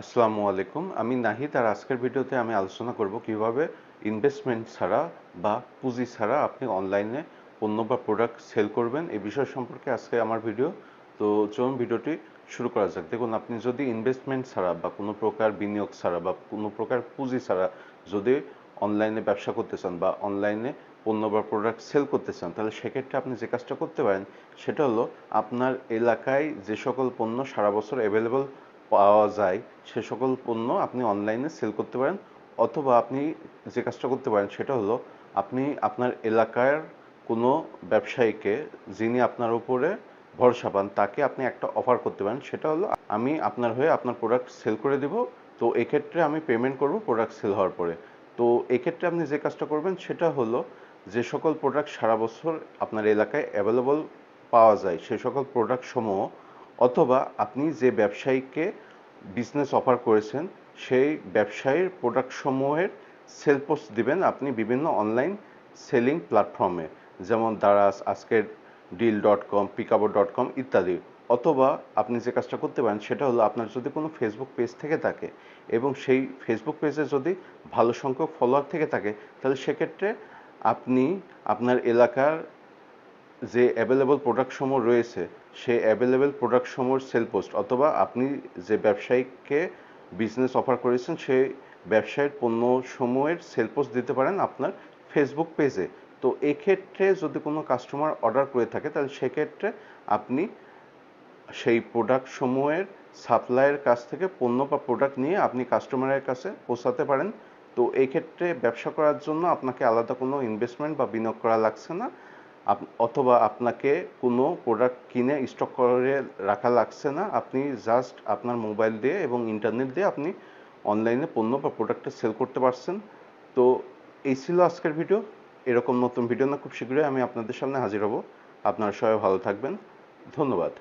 আসসালামু আলাইকুম। আমি নাহিদ আর আজকের ভিডিওতে আমি আলোচনা করব কীভাবে ইনভেস্টমেন্ট ছাড়া বা পুঁজি ছাড়া আপনি অনলাইনে পণ্য বা প্রোডাক্ট সেল করবেন। এই বিষয় সম্পর্কে আজকে আমার ভিডিও। তো চলুন ভিডিওটি শুরু করা যাক। দেখুন, আপনি যদি ইনভেস্টমেন্ট ছাড়া বা কোনো প্রকার বিনিয়োগ ছাড়া বা কোনো প্রকার পুঁজি ছাড়া যদি অনলাইনে ব্যবসা করতে চান বা অনলাইনে পণ্য বা প্রোডাক্ট সেল করতে চান, তাহলে সেক্ষেত্রে আপনি যে কাজটা করতে পারেন, সেটা হলো আপনার এলাকায় যে সকল পণ্য সারা বছর অ্যাভেলেবল পাওয়া যায় সে সকল পণ্য আপনি অনলাইনে সেল করতে পারেন অথবা আপনি যে কাজটা করতে পারেন সেটা হলো আপনি আপনার এলাকার কোনো ব্যবসায়ীকে যিনি আপনার উপরে ভরসা পান, তাকে আপনি একটা অফার করতে পারেন। সেটা হলো আমি আপনার হয়ে আপনার প্রোডাক্ট সেল করে দেব। তো এক্ষেত্রে আমি পেমেন্ট করব প্রোডাক্ট সেল হওয়ার পরে। তো এক্ষেত্রে আপনি যে কাজটা করবেন সেটা হলো যে সকল প্রোডাক্ট সারা বছর আপনার এলাকায় অ্যাভেলেবল পাওয়া যায়, সে সকল প্রোডাক্ট সমূহ অথবা আপনি যে ব্যবসায়ীকে বিজনেস অফার করেছেন, সেই ব্যবসায়ীর প্রোডাক্ট সমূহের সেল পোস্ট দিবেন আপনি বিভিন্ন অনলাইন সেলিং প্ল্যাটফর্মে যেমন Daraz Ajker deal dot com Pickaboo dot com ইত্যাদি। অথবা আপনি যে কাজটা করতে পারেন, সেটা হলো আপনার যদি কোনো ফেসবুক পেজ থেকে থাকে এবং সেই ফেসবুক পেজে যদি ভালো সংখ্যক ফলোয়ার থেকে থাকে, তাহলে সেক্ষেত্রে আপনি আপনার এলাকার যে অ্যাভেলেবল প্রোডাক্ট সমূহ রয়েছে, সেই অ্যাভেলেবল প্রোডাক্ট সমূহের সেল পোস্ট অথবা আপনি যে ব্যবসায়ীকে বিজনেস অফার করেছেন, সেই ব্যবসায়ের পণ্য সমূহের সেল পোস্ট দিতে পারেন আপনার ফেসবুক পেজে তো এক্ষেত্রে যদি কোনো কাস্টমার অর্ডার করে থাকে, তাহলে সেক্ষেত্রে আপনি সেই প্রোডাক্ট সমূহের সাপ্লাইয়ের কাছ থেকে পণ্য বা প্রোডাক্ট নিয়ে আপনি কাস্টমারের কাছে পৌঁছাতে পারেন। তো এই ক্ষেত্রে ব্যবসা করার জন্য আপনাকে আলাদা কোনো ইনভেস্টমেন্ট বা বিনিয়োগ করা লাগছে না। অথবা আপনাকে কোনো প্রোডাক্ট কিনে স্টক করে রাখা লাগছে না। আপনি জাস্ট আপনার মোবাইল দিয়ে এবং ইন্টারনেট দিয়ে আপনি অনলাইনে পণ্য বা প্রোডাক্টটা সেল করতে পারছেন। তো এই ছিল আজকের ভিডিও এরকম নতুন ভিডিও না, খুব শীঘ্রই আমি আপনাদের সামনে হাজির হব। আপনারা সবাই ভালো থাকবেন। ধন্যবাদ।